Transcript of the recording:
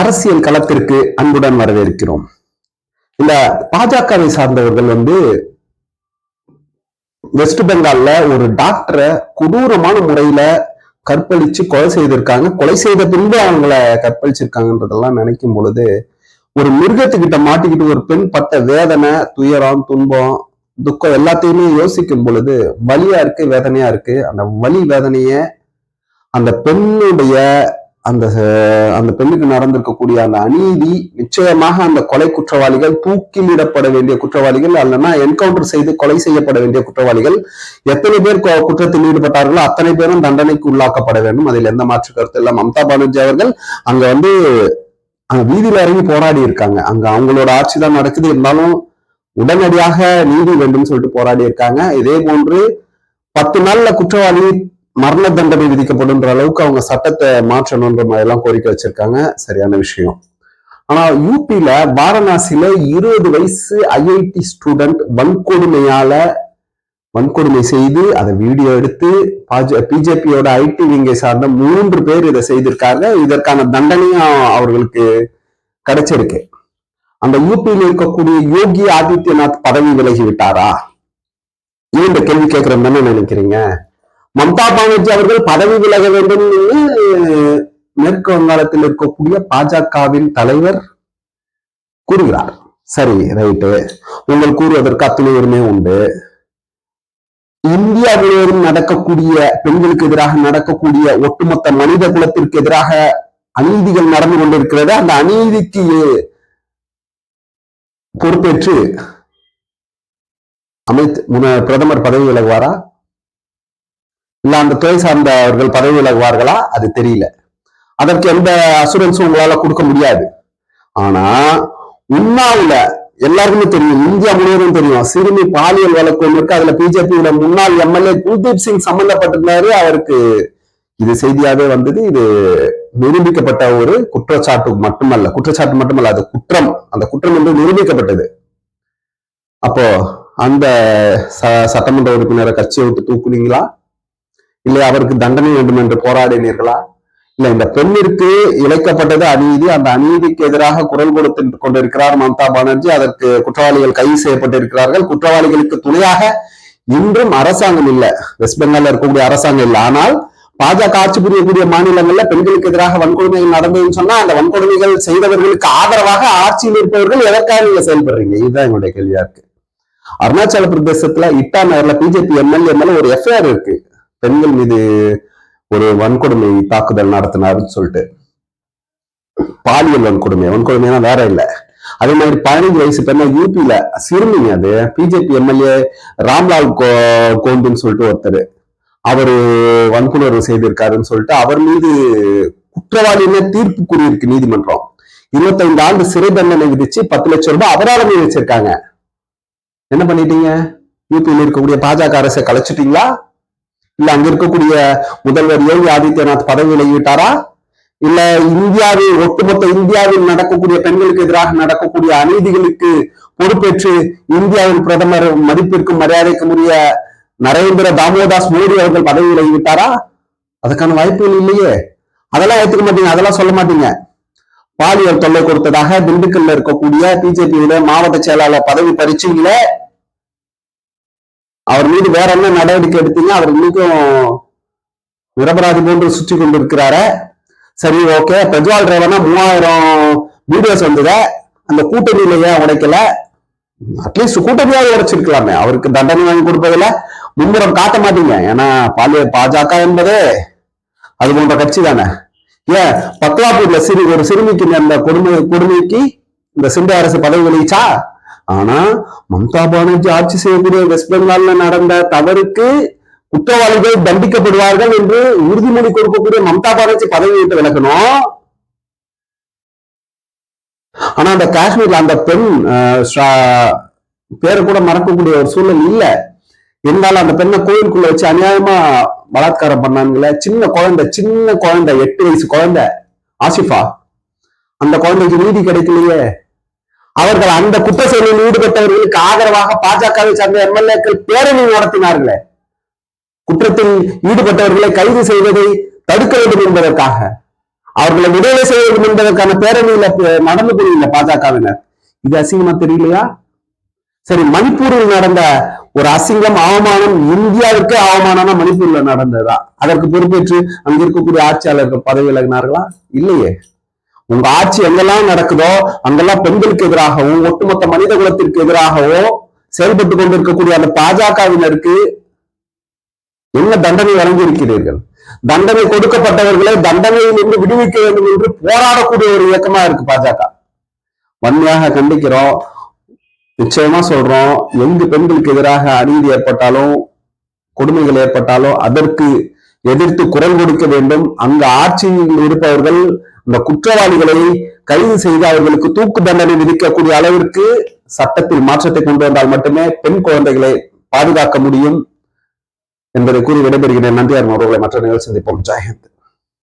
அரசியல் களத்திற்கு அன்புடன் வரவேற்கிறோம். இந்த பாஜகவை சார்ந்தவர்கள் வந்து வெஸ்ட் பெங்கால்ல ஒரு டாக்டரை கொடூரமான முறையில கற்பழிச்சு கொலை செய்திருக்காங்க. கொலை செய்த பின்பு அவங்கள கற்பழிச்சிருக்காங்கன்றதெல்லாம் நினைக்கும் பொழுது ஒரு மிருகத்துக்கிட்ட மாட்டிக்கிட்டு ஒரு பெண் பட்ட வேதனை துயரம் துன்பம் துக்கம் எல்லாத்தையுமே யோசிக்கும் பொழுது வலியா இருக்கு வேதனையா இருக்கு. அந்த வலி வேதனைய அந்த பெண்ணுடைய அந்த அந்த பெண்ணுக்கு நடந்திருக்கக்கூடிய அந்த அநீதி நிச்சயமாக அந்த கொலை குற்றவாளிகள் தூக்கிலிடப்பட வேண்டிய குற்றவாளிகள் அல்லனா என்கவுண்டர் செய்து கொலை செய்யப்பட வேண்டிய குற்றவாளிகள் எத்தனை பேர் குற்றத்தில் ஈடுபட்டார்களோ அத்தனை பேரும் தண்டனைக்கு உள்ளாக்கப்பட வேண்டும். அதில் எந்த மாற்று கருத்து இல்லை. மம்தா பானர்ஜி அவர்கள் அங்க வந்து அங்க வீதியில இறங்கி போராடி இருக்காங்க. அங்க அவங்களோட ஆட்சி தான் நடக்குது. இருந்தாலும் உடனடியாக நீதி வேண்டும் சொல்லிட்டு போராடி இருக்காங்க. இதே போன்று பத்து நாள்ல குற்றவாளி மரண தண்டனை விதிக்கப்படுன்ற அளவுக்கு அவங்க சட்டத்தை மாற்றணுன்ற மாதிரி எல்லாம் கோரிக்கை வச்சிருக்காங்க. சரியான விஷயம். ஆனா யூபியில வாரணாசியில இருபது வயசு ஐஐடி ஸ்டூடெண்ட் வன்கொடுமையால வன்கொடுமை செய்து அதை வீடியோ எடுத்து பிஜேபியோட ஐடி விங்கை சார்ந்த மூன்று பேர் இதை செய்திருக்காங்க. இதற்கான தண்டனையும் அவர்களுக்கு கிடைச்சிருக்கு. அந்த யூபியில் இருக்கக்கூடிய யோகி ஆதித்யநாத் பதவி விலகி விட்டாரா? இந்த கேள்வி கேட்கிறேன் தானே நினைக்கிறீங்க? மம்தா பானர்ஜி அவர்கள் பதவி விலக வேண்டும் மேற்கு வங்காளத்தில் இருக்கக்கூடிய பாஜகவின் தலைவர் கூறுகிறார். சரி ரைட்டு உங்கள் கூறுவதற்கு அத்துணை உரிமை உண்டு. இந்தியா முழுவதும் நடக்கக்கூடிய பெண்களுக்கு எதிராக நடக்கக்கூடிய ஒட்டுமொத்த மனித குலத்திற்கு எதிராக அநீதிகள் நடந்து கொண்டிருக்கிறது. அந்த அநீதிக்கு பொறுப்பேற்று அமைத்து பிரதமர் பதவி விலகுவாரா? இல்ல அந்த துறை சார்ந்தவர்கள் பதவி விலகுவார்களா? அது தெரியல. அதற்கு எந்த அசுரன்ஸும் உங்களால கொடுக்க முடியாது. ஆனா உண்ணாவுல எல்லாருக்குமே தெரியும் இந்தியா முழுவதும் தெரியும். சிறுமி பாலியல் வழக்கு ஒன்று இருக்கு. அதுல பிஜேபியோட முன்னாள் எம்எல்ஏ குல்தீப் சிங் சம்பந்தப்பட்டிருந்தாரு. அவருக்கு இது செய்தியாவே வந்தது. இது நிரூபிக்கப்பட்ட ஒரு குற்றச்சாட்டு மட்டுமல்ல. குற்றச்சாட்டு மட்டுமல்ல அது குற்றம். அந்த குற்றம் என்று நிரூபிக்கப்பட்டது. அப்போ அந்த சட்டமன்ற உறுப்பினரை கட்சியை விட்டு தூக்குனீங்களா? இல்லை அவருக்கு தண்டனை வேண்டும் என்று போராடினீர்களா? இல்ல இந்த பெண்ணிற்கு இழைக்கப்பட்டது அநீதி அந்த அநீதிக்கு எதிராக குரல் கொடுத்து கொண்டிருக்கிறார் மம்தா பானர்ஜி. அதற்கு குற்றவாளிகள் கைது செய்யப்பட்டிருக்கிறார்கள். குற்றவாளிகளுக்கு துணையாக இன்றும் அரசாங்கம் இல்ல. வெஸ்ட் பெங்கால்ல இருக்கக்கூடிய அரசாங்கம் இல்லை. ஆனால் பாஜக ஆட்சி புரியக்கூடிய மாநிலங்கள்ல பெண்களுக்கு எதிராக வன்கொடுமைகள் நடந்ததுன்னு சொன்னா அந்த வன்கொடுமைகள் செய்தவர்களுக்கு ஆதரவாக ஆட்சியில் இருப்பவர்கள் எதற்காக நீங்க செயல்படுறீங்க? இதுதான் எங்களுடைய கேள்வியா இருக்கு. அருணாச்சல பிரதேசத்துல இட்டா நகர்ல பிஜேபி எம்எல்ஏ மேல ஒரு எஃப்ஐஆர் இருக்கு. பெண்கள் மீது ஒரு வன்கொடுமை தாக்குதல் நடத்தினாருன்னு சொல்லிட்டு. பாலியல் வன்கொடுமை. வன்கொடுமைனா வேற இல்லை. அதே மாதிரி பதினஞ்சு வயசு பெண்ணா யூபியில சிறுமிங்க அது பிஜேபி எம்எல்ஏ ராம்லால் கோ கோந்துன்னு சொல்லிட்டு ஒருத்தர். அவரு வன்புணர்வு செய்திருக்காருன்னு சொல்லிட்டு அவர் மீது குற்றவாளின்னு தீர்ப்பு கூறியிருக்கு நீதிமன்றம். இருபத்தைந்து ஆண்டு சிறை தண்டனை விதிச்சு பத்து லட்சம் ரூபாய் அபராதம் வச்சிருக்காங்க. என்ன பண்ணிட்டீங்க? யூபியில் இருக்கக்கூடிய பாஜக அரசை கலைச்சிட்டீங்களா? இல்ல அங்க இருக்கக்கூடிய முதல்வர் யோகி ஆதித்யநாத் பதவி விலகிவிட்டாரா இல்ல இந்தியாவில் ஒட்டுமொத்த இந்தியாவில் நடக்கக்கூடிய பெண்களுக்கு எதிராக நடக்கக்கூடிய அநீதிகளுக்கு பொறுப்பேற்று இந்தியாவின் பிரதமர் மதிப்பிற்கும் மரியாதைக்கும் உரிய நரேந்திர தாமோதாஸ் மோடி அவர்கள் பதவி விலகிவிட்டாரா அதுக்கான வாய்ப்புகள் இல்லையே. அதெல்லாம் ஏத்துக்க மாட்டீங்க. அதெல்லாம் சொல்ல மாட்டீங்க. பாலியல் தொல்லை கொடுத்ததாக திண்டுக்கல்ல இருக்கக்கூடிய பிஜேபியுடைய மாவட்ட செயலாளர் பதவி பரீட்சையில அவர் மீது வேற என்ன நடவடிக்கை எடுத்தீங்க? அவர் இன்னைக்கும் நிரபராதி போன்று சுற்றி கொண்டிருக்கிறார. சரி ஓகே பிரஜ்வால் டிரைவர்னா மூவாயிரம் வீடியோஸ் வந்தத. அந்த கூட்டணியில ஏன் உடைக்கல. அட்லீஸ்ட் கூட்டணியாக உடைச்சிருக்கலாமே. அவருக்கு தண்டனை வாங்கி கொடுப்பதில்ல. மும்முரம் காட்ட மாட்டீங்க. ஏன்னா பாலிய பாஜக என்பது அது போன்ற கட்சி தானே. ஏன்? பத்லாபூர்ல சிறு ஒரு சிறுமிக்கு அந்த கொடுமை கொடுமைக்கு இந்த சிந்து அரசு பதவி வலிச்சா ஆனா மம்தா பானர்ஜி ஆட்சி செய்யக்கூடிய வெஸ்ட் பெங்கால்ல நடந்த தவறுக்கு குற்றவாளிகள் தண்டிக்கப்படுவார்கள் என்று உறுதிமொழி கொடுக்கக்கூடிய மம்தா பானர்ஜி பதவி விட்டு ஆனா அந்த காஷ்மீர்ல அந்த பெண் பேரை கூட மறக்கக்கூடிய ஒரு சூழல் இல்ல. இருந்தாலும் அந்த பெண்ணை கோயிலுக்குள்ள வச்சு அநியாயமா பலாத்காரம் பண்ணாங்களே சின்ன குழந்தை சின்ன குழந்தை எட்டு வயசு குழந்தை. ஆசிஃபா அந்த குழந்தைக்கு நீதி கிடைக்கலையே. அவர்கள் அந்த குற்ற செயலில் ஈடுபட்டவர்களுக்கு ஆதரவாக பாஜகவை சார்ந்த எம்எல்ஏக்கள் பேரணி நடத்தினார்களே. குற்றத்தில் ஈடுபட்டவர்களை கைது செய்வதை தடுக்க வேண்டும் என்பதற்காக. அவர்களை விடுதலை செய்ய வேண்டும் என்பதற்கான பேரணியில நடந்து கொள்ள பாஜகவினர். இது அசிங்கமா தெரியலையா? சரி மணிப்பூரில் நடந்த ஒரு அசிங்கம் அவமானம் இந்தியாவிற்கு அவமானம்னா மணிப்பூர்ல நடந்ததா? அதற்கு பொறுப்பேற்று அங்க இருக்கக்கூடிய ஆட்சியாளர்கள் பதவி விலகினார்களா? இல்லையே. உங்க ஆட்சி எங்கெல்லாம் நடக்குதோ அங்கெல்லாம் பெண்களுக்கு எதிராகவும் ஒட்டுமொத்த மனித குலத்திற்கு எதிராகவோ செயல்பட்டு கொண்டிருக்கக்கூடிய அந்த பாஜகவினருக்கு என்ன தண்டனை வழங்கி இருக்கிறீர்கள் தண்டனை கொடுக்கப்பட்டவர்களை தண்டனையிலிருந்து விடுவிக்க வேண்டும் என்று போராடக்கூடிய ஒரு இயக்கமா இருக்கு பாஜக. வன்மையாக கண்டிக்கிறோம். நிச்சயமா சொல்றோம். எங்கு பெண்களுக்கு எதிராக அநீதி ஏற்பட்டாலும் கொடுமைகள் ஏற்பட்டாலும் அதற்கு எதிர்த்து குரல் கொடுக்க வேண்டும். அங்கு ஆட்சியில் இருப்பவர்கள் இந்த குற்றவாளிகளை கைது செய்து அவர்களுக்கு தூக்கு தண்டனை விதிக்கக்கூடிய அளவிற்கு சட்டத்தில் மாற்றத்தை கொண்டு வந்தால் மட்டுமே பெண் குழந்தைகளை பாதுகாக்க முடியும் என்பதை கூறி விடைபெறுகிறேன். நன்றி அவர்களை. மற்ற நிகழ்ச்சி சந்திப்போம். ஜெயந்த்